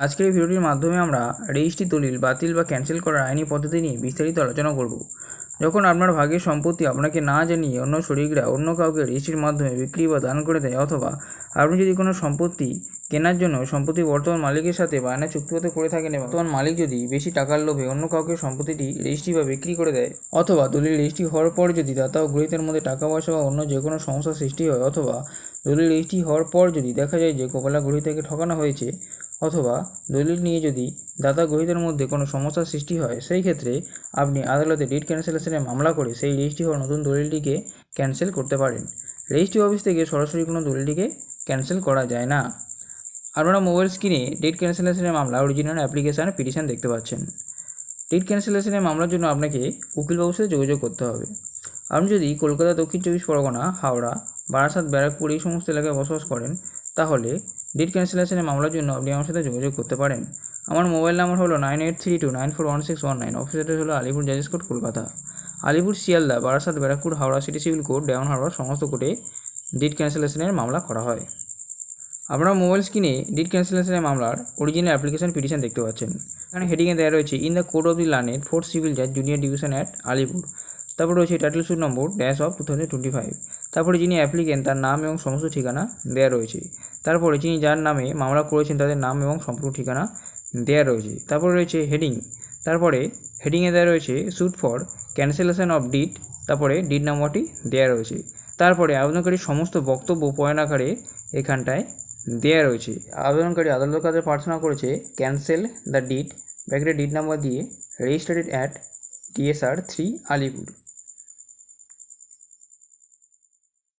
আজকের এই ভিডিওটির মাধ্যমে আমরা রেজিস্ট্রি দলিল, বাতিল বা ক্যান্সেল করার আইনি পদ্ধতি নিয়ে বিস্তারিত আলোচনা করব। যখন আপনার ভাগের সম্পত্তি আপনাকে না জানিয়ে অন্য শরিকরা অন্য কাউকে রেজিস্ট্রির মাধ্যমে বিক্রি বা দান করে দেয় অথবা আপনি যদি কোনো সম্পত্তি কেনার জন্য সম্পত্তি বর্তমান মালিকের সাথে বায়না চুক্তিপত্র করে থাকেন এবং বর্তমান মালিক যদি বেশি টাকার লোভে অন্য কাউকে সম্পত্তিটি রেজিস্ট্রি বা বিক্রি করে দেয় অথবা দলিল রেজিস্ট্রি হওয়ার পর যদি দাতা ও গ্রহীতার মধ্যে টাকা পয়সা বা অন্য যে কোনো সমস্যার সৃষ্টি হয় অথবা দলিল রেজিস্ট্রি হওয়ার পর যদি দেখা যায় যে কপালা গ্রহীতাকে ঠকানো হয়েছে অথবা দলিল নিয়ে যদি দাতা গ্রহীতার মধ্যে কোনো সমস্যার সৃষ্টি হয়, সেই ক্ষেত্রে আপনি আদালতে ডিট ক্যান্সেলেশনে মামলা করে সেই রেজিস্ট্রি হওয়া নতুন দলিলটিকে ক্যান্সেল করতে পারেন। রেজিস্ট্রি অফিস থেকে সরাসরি কোনো দলিলটিকে ক্যান্সেল করা যায় না। আপনারা মোবাইল স্ক্রিনে ডেট ক্যান্সেলেশনের মামলা অরিজিনাল অ্যাপ্লিকেশান পিটিশন দেখতে পাচ্ছেন। ডেট ক্যান্সেলেশনের মামলার জন্য আপনাকে উকিলবাবুর সাথে যোগাযোগ করতে হবে। আপনি যদি কলকাতা, দক্ষিণ চব্বিশ পরগনা, হাওড়া, বারাসাত, ব্যারাকপুর এই সমস্ত এলাকায় বসবাস করেন, তাহলে ডেট ক্যান্সেলেশনের মামলার জন্য আপনি আমার সাথে যোগাযোগ করতে পারেন। আমার মোবাইল নাম্বার হলো nine eight three two nine four one six one nine. Office address হলো Alipore জাজেস court Kolkata. Alipore, Sealdah, Barasat, Barrackpore, Howrah city civil court Diamond Harbour সমস্ত কোর্টে ডিট ক্যান্সেলেশনের মামলা করা হয়। আপনারা মোবাইল স্ক্রিনে ডিট ক্যান্সেলেশনের মামলার অরিজিনাল অ্যাপ্লিকেশন পিটিশন দেখতে পাচ্ছেন। এখানে হেডিংয়ে দেওয়া রয়েছে in the court of the লার্নের fourth civil জাজ জুনিয়র ডিভিশন অ্যাট আলিপুর তারপর রয়েছে title suit number dash of two thousand twenty five তারপরে যিনি অ্যাপ্লিকেন্ট তার নাম এবং সমস্ত ঠিকানা দেওয়া রয়েছে। তারপরে যিনি যার নামে মামলা করেছেন, তাদের নাম এবং সম্পূর্ণ ঠিকানা দেওয়া রয়েছে। তারপরে রয়েছে হেডিং তারপরে হেডিংয়ে দেওয়া রয়েছে suit for cancellation of deed তারপরে ডিট নাম্বারটি দেওয়া রয়েছে। তারপরে আবেদনকারীর সমস্ত বক্তব্য পয়েন্ট আকারে এখানটায় দেওয়া রয়েছে। আবেদনকারী আদালতের কাছে প্রার্থনা করেছে ক্যান্সেল দ্য ডিট ব্যাকেটে ডিট নাম্বার দিয়ে registered at TSR three Alipore.